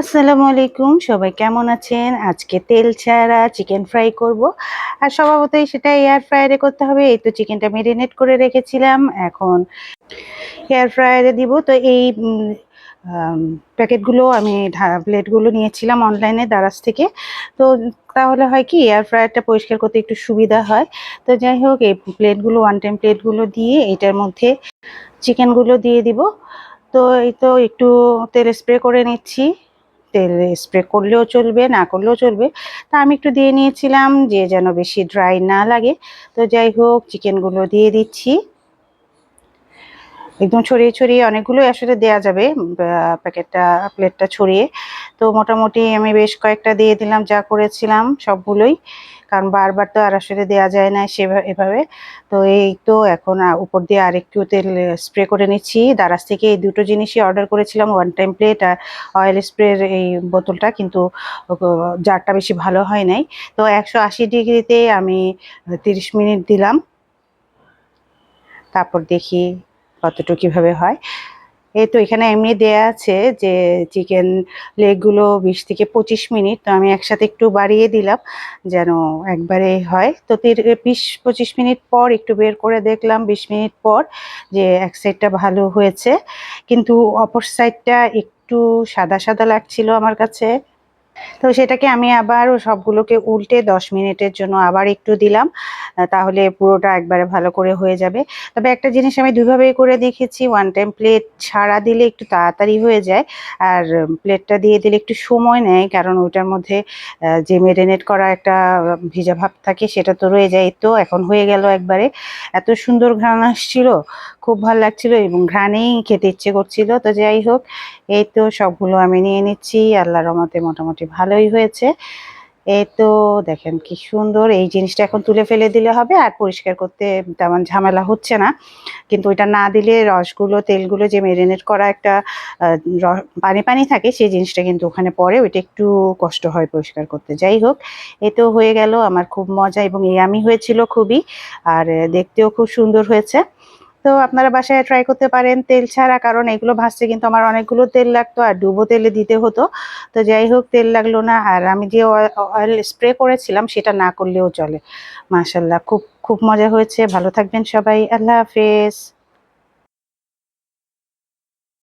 আসসালামু আলাইকুম। সবাই কেমন আছেন? আজকে তেল ছাড়া চিকেন ফ্রাই করব। আর স্বভাবতই সেটা এয়ার ফ্রায়ারে করতে হবে। এই তো চিকেনটা মেরিনেট করে রেখেছিলাম। এখন এয়ার ফ্রায়ারে দিব। তো এই প্যাকেটগুলো আমি প্লেটগুলো নিয়েছিলাম অনলাইনে দারাজ থেকে। তো তাহলে হয় কি এয়ার ফ্রায়ারটা পরিষ্কার করতে একটু সুবিধা হয়। তো যাই হোক, এই প্লেটগুলো ওয়ান টাইম প্লেটগুলো দিয়ে এটার মধ্যে চিকেনগুলো দিয়ে দিব। তো এই তো একটু তেল স্প্রে করে নিচ্ছি। তেল স্প্রে করলেও চলবে, না করলেও চলবে। তা আমি একটু দিয়ে নিয়েছিলাম যে যেন বেশি ড্রাই না লাগে। তো যাই হোক চিকেনগুলো দিয়ে দিচ্ছি। একদম ছড়িয়ে ছড়িয়ে অনেকগুলোই আসলে দেয়া যাবে প্যাকেটটা, প্লেটটা ছড়িয়ে। তো মোটামুটি আমি বেশ কয়েকটা দিয়ে দিলাম, যা করেছিলাম সবগুলোই। কারণ বারবার তো আর আসলে দেওয়া যায় না সেভাবে এভাবে। তো এই তো এখন উপর দিয়ে আরেকটু তেল স্প্রে করে নিচ্ছি। দারাজ থেকে এই দুটো জিনিসই অর্ডার করেছিলাম ওয়ান টাইম প্লেট আর অয়েল স্প্রের এই বোতলটা। কিন্তু জারটা বেশি ভালো হয় নাই। তো একশো আশি ডিগ্রিতে আমি তিরিশ মিনিট দিলাম। তারপর দেখি কতটুকু কীভাবে হয়? এই তো এখানে এমনি দেয়া আছে যে চিকেন লেগগুলো বিশ থেকে পঁচিশ মিনিট, তো আমি একসাথে একটু বাড়িয়ে দিলাম যেন একবারে হয়। তো বিশ, পঁচিশ মিনিট পর একটু বের করে দেখলাম, বিশ মিনিট পর যে এক সাইডটা ভালো হয়েছে। কিন্তু অপর সাইডটা একটু সাদা সাদা লাগছিল আমার কাছে। তো সেটাকে আমি আবার সবগুলোকে উল্টে দশ মিনিটের জন্য আবার একটু দিলাম, তাহলে পুরোটা একবারে ভালো করে হয়ে যাবে। তবে একটা জিনিস আমি দুইভাবেই করে দেখেছি ওয়ান টাইম প্লেট ছাড়া দিলে একটু তাড়াতাড়ি হয়ে যায়, আর প্লেটটা দিয়ে দিলে একটু সময় নেয়, কারণ ওটার মধ্যে যে মেরিনেট করা একটা ভিজা ভাব থাকে সেটা তো রয়ে যায়। তো এখন হয়ে গেল একবারে। এত সুন্দর ঘ্রাণ আসছিল, খুব ভালো লাগছিল এবং ঘ্রাণেই খেতে ইচ্ছে করছিল। তো যাই হোক, এই তো সবগুলো আমি নিয়ে নিচ্ছি, আল্লাহর রহমতে মোটামুটি ভালোই হয়েছে। এই তো দেখেন কি সুন্দর, এই জিনিসটা এখন তুলে ফেলে দিলে হবে আর পরিষ্কার করতে তেমন ঝামেলা হচ্ছে না। কিন্তু ওইটা না দিলে রসগুলো, তেলগুলো যে মেরিনেট করা একটা পানি পানি থাকে সেই জিনিসটা কিন্তু ওখানে পড়ে, ওইটা একটু কষ্ট হয় পরিষ্কার করতে। যাই হোক এ তো হয়ে গেল আমার খুব মজা এবং ইয়ামি হয়েছিল খুবই, আর দেখতেও খুব সুন্দর হয়েছে। তো আপনারা বাসায় ট্রাই করতে পারেন, তেল ছাড়া, কারণ এগুলো ভাজতে কিন্তু আমার অনেকগুলো তেল লাগতো আর ডুবো তেলে দিতে হতো। তো যাই হোক, তেল লাগল না, আর আমি যে অয়েল স্প্রে করেছিলাম সেটা না করলেও চলে। মাশাল্লাহ খুব খুব মজা হয়েছে। ভালো থাকবেন সবাই, আল্লাহ হাফেজ।